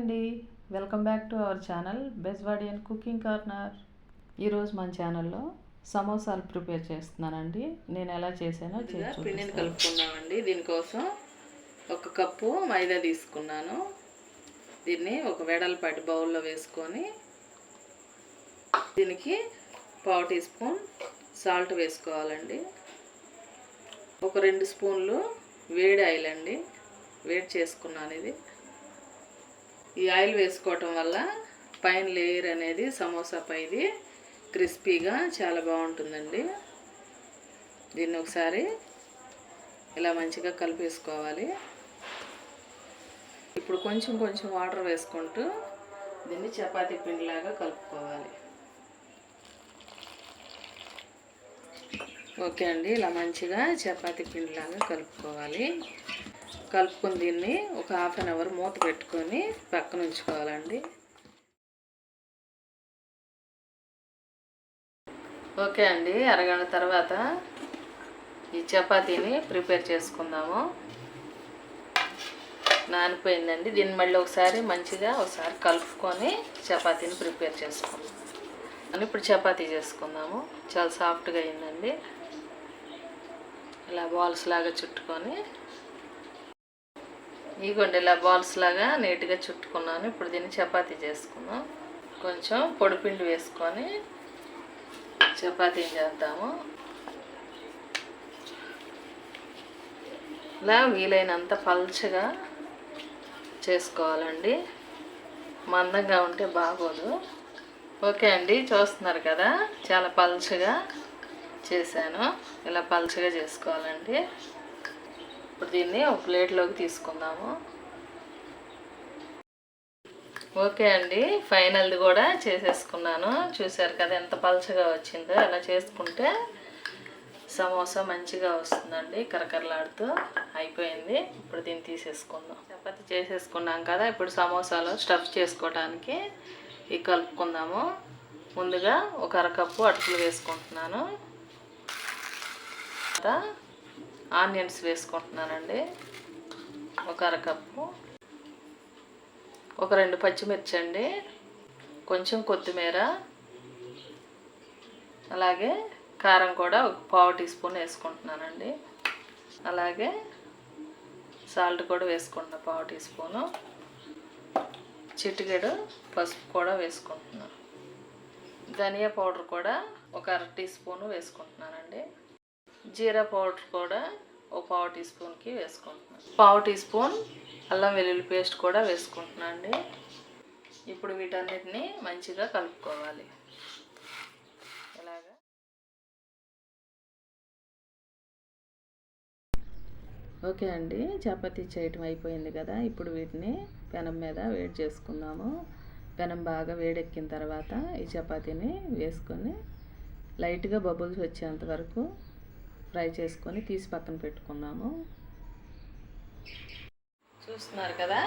అండి. Welcome back to our channel బెస్వాడి and cooking corner ఈరోజు మన ఛానల్లో సమోసాలు ప్రిపేర్ చేస్తున్నానండి. నేను ఎలా చేశానో పిండిని కలుపుకుందామండి. దీనికోసం ఒక కప్పు మైదా తీసుకున్నాను. దీన్ని ఒక వెడల్పాటి బౌల్లో వేసుకొని దీనికి పావు టీ స్పూన్ సాల్ట్ వేసుకోవాలండి. ఒక రెండు స్పూన్లు వేడి ఆయిల్ అండి. వేడి చేసుకున్నాను ఇది. ఈ ఆయిల్ వేసుకోవటం వల్ల పైన లేయర్ అనేది సమోసా పైది క్రిస్పీగా చాలా బాగుంటుందండి. దీన్ని ఒకసారి ఇలా మంచిగా కలిపేసుకోవాలి. ఇప్పుడు కొంచెం కొంచెం వాటర్ వేసుకుంటూ దీన్ని చపాతీ పిండిలాగా కలుపుకోవాలి. ఓకే అండి ఇలా మంచిగా చపాతీ పిండిలాగా కలుపుకోవాలి. కలుపుకొని దీన్ని ఒక హాఫ్ అన్ అవర్ మూత పెట్టుకొని పక్కన ఉంచుకోవాలండి. ఓకే అండి అరగంట తర్వాత ఈ చపాతీని ప్రిపేర్ చేసుకుందాము. నానిపోయిందండి దీన్ని మళ్ళీ ఒకసారి మంచిగా ఒకసారి కలుపుకొని చపాతీని ప్రిపేర్ చేసుకుందాం. అని ఇప్పుడు చపాతీ చేసుకుందాము చాలా సాఫ్ట్గా అయిందండి. ఇలా బాల్స్ లాగా చుట్టుకొని ఇగోండి ఇలా బాల్స్ లాగా నీట్గా చుట్టుకున్నాను. ఇప్పుడు దీన్ని చపాతీ చేసుకుందాం. కొంచెం పొడిపిండి వేసుకొని చపాతీ చేద్దాము. ఇలా వీలైనంత పల్చగా చేసుకోవాలండి. మందంగా ఉంటే బాగోదు. ఓకే అండి చూస్తున్నారు కదా చాలా పల్చగా చేశాను. ఇలా పల్చగా చేసుకోవాలండి. ఇప్పుడు దీన్ని ఒక ప్లేట్లోకి తీసుకుందాము. ఓకే అండి ఫైనల్ది కూడా చేసేసుకున్నాను. చూసారు కదా ఎంత పలచగా వచ్చిందో అలా చేసుకుంటే సమోసా మంచిగా వస్తుందండి కరకరలాడుతూ అయిపోయింది. ఇప్పుడు దీన్ని తీసేసుకుందాం. చపాతి చేసేసుకున్నాం కదా ఇప్పుడు సమోసాలో స్టఫ్ చేసుకోవడానికి ఇవి కలుపుకుందాము. ముందుగా ఒక అరకప్పు అటుకులు వేసుకుంటున్నాను. ఆనియన్స్ వేసుకుంటున్నానండి. ఒక అరకప్పు. ఒక రెండు పచ్చిమిర్చి అండి కొంచెం కొత్తిమీర. అలాగే కారం కూడా ఒక పావు టీ స్పూన్ వేసుకుంటున్నానండి. అలాగే సాల్ట్ కూడా వేసుకుంటున్నా పావు టీ స్పూను. చిటికెడు పసుపు కూడా వేసుకుంటున్నాను ధనియా పౌడర్ కూడా ఒక అర టీ స్పూను వేసుకుంటున్నానండి. జీరా పౌడర్ కూడా ఒక పావు టీ స్పూన్కి వేసుకుంటున్నాను. పావు టీ స్పూన్ అల్లం వెల్లుల్లి పేస్ట్ కూడా వేసుకుంటున్నాను అండి ఇప్పుడు వీటన్నిటిని మంచిగా కలుపుకోవాలి. ఇలాగా. ఓకే అండి చపాతీ చేయటం అయిపోయింది కదా ఇప్పుడు వీటిని పెనం మీద వేడి చేసుకుందాము. పెనం బాగా వేడెక్కిన తర్వాత ఈ చపాతీని వేసుకొని లైట్గా బబుల్స్ వచ్చేంత వరకు ఫ్రై చేసుకొని తీసి పక్కన పెట్టుకుందాము. చూస్తున్నారు కదా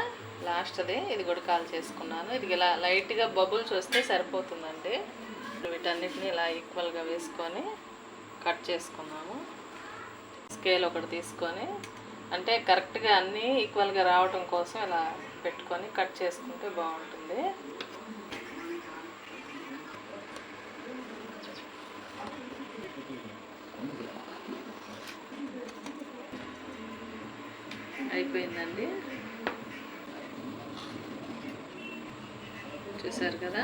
లాస్ట్ది ఇది కూడా కాల్ చేసుకున్నాను. ఇది ఇలా లైట్గా బబుల్స్ వస్తే సరిపోతుందండి. వీటన్నిటిని ఇలా ఈక్వల్గా వేసుకొని కట్ చేసుకున్నాము. స్కేల్ ఒకటి తీసుకొని అంటే కరెక్ట్గా అన్నీ ఈక్వల్గా రావడం కోసం ఇలా పెట్టుకొని కట్ చేసుకుంటే బాగుంటుంది. అయిపోయిందండి. చూసారు కదా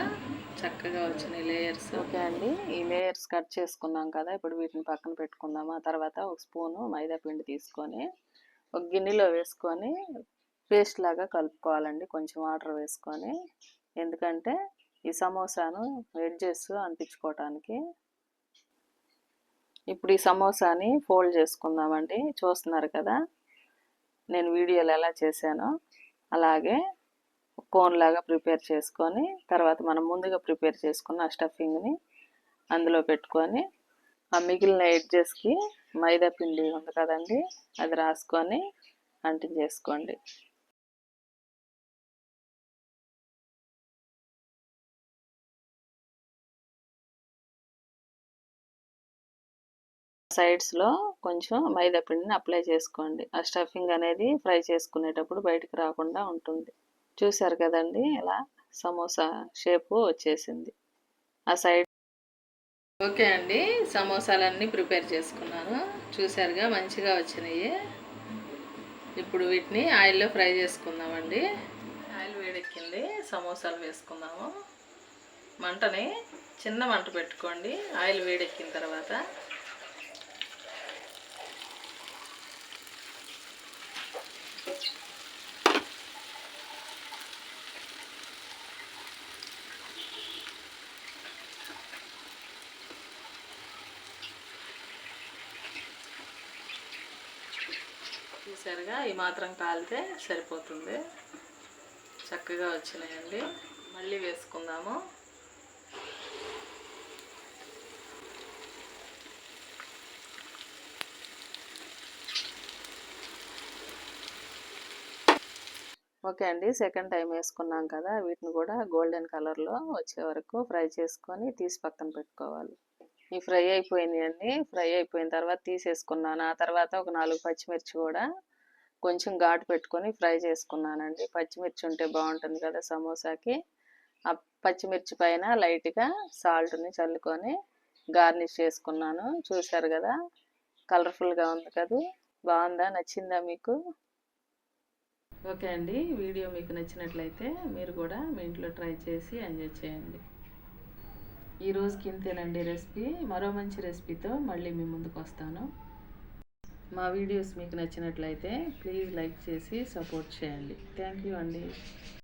చక్కగా వచ్చినాయి లేయర్స్ ఓకే అండి ఈ లేయర్స్ కట్ చేసుకున్నాం కదా ఇప్పుడు వీటిని పక్కన పెట్టుకుందాము? ఆ తర్వాత ఒక స్పూను మైదా పిండి తీసుకొని ఒక గిన్నెలో వేసుకొని పేస్ట్ లాగా కలుపుకోవాలండి కొంచెం వాటర్ వేసుకొని. ఎందుకంటే ఈ సమోసాను వెడ్జెస్ అంటించుకోవటానికి ఇప్పుడు ఈ సమోసాని ఫోల్డ్ చేసుకుందామండి చూస్తున్నారు కదా. నేను వీడియోలు ఎలా చేశానో అలాగే కోన్ లాగా ప్రిపేర్ చేసుకొని తర్వాత మనం ముందుగా ప్రిపేర్ చేసుకున్న స్టఫింగ్ని అందులో పెట్టుకొని ఆ మిగిలిన ఎడ్జెస్కి మైదా పిండి ఉంది కదండి అది రాసుకొని అంటించేసుకోండి. సైడ్స్లో కొంచెం మైదా పిండిని అప్లై చేసుకోండి. ఆ స్టఫింగ్ అనేది ఫ్రై చేసుకునేటప్పుడు బయటకు రాకుండా ఉంటుంది. చూసారు కదండి ఇలా సమోసా షేపు వచ్చేసింది. ఆ సైడ్ ఓకే అండి. సమోసాలన్నీ ప్రిపేర్ చేసుకున్నాను. చూసారుగా మంచిగా వచ్చినాయి. ఇప్పుడు వీటిని ఆయిల్లో ఫ్రై చేసుకుందామండి. ఆయిల్ వేడెక్కింది. సమోసాలు వేసుకుందాము. మంటని చిన్న మంట పెట్టుకోండి. ఆయిల్ వేడెక్కిన తర్వాత చూసారుగా ఈ మాత్రం కాలితే సరిపోతుంది. చక్కగా వచ్చినాయండి. మళ్ళీ వేసుకుందాము. ఓకే అండి సెకండ్ టైం వేసుకున్నాం కదా వీటిని కూడా గోల్డెన్ కలర్లో వచ్చే వరకు ఫ్రై చేసుకొని తీసి పక్కన పెట్టుకోవాలి. ఈ ఫ్రై అయిపోయినాయండి ఫ్రై అయిపోయిన తర్వాత తీసేసుకున్నాను. ఆ తర్వాత ఒక నాలుగు పచ్చిమిర్చి కూడా కొంచెం ఘాటు పెట్టుకొని ఫ్రై చేసుకున్నానండి. పచ్చిమిర్చి ఉంటే బాగుంటుంది కదా సమోసాకి. ఆ పచ్చిమిర్చి పైన లైట్గా సాల్ట్ని చల్లుకొని గార్నిష్ చేసుకున్నాను. చూశారు కదా? కలర్ఫుల్గా ఉంది కదా? బాగుందా? నచ్చిందా మీకు? ఓకే అండి. వీడియో మీకు నచ్చినట్లయితే మీరు కూడా మీ ఇంట్లో ట్రై చేసి ఎంజాయ్ చేయండి. ఈరోజుకి ఇంతేనండి రెసిపీ. మరో మంచి రెసిపీతో మళ్ళీ మీ ముందుకు వస్తాను. మా వీడియోస్ మీకు నచ్చినట్లయితే ప్లీజ్ లైక్ చేసి సపోర్ట్ చేయండి. థ్యాంక్ యూ అండి.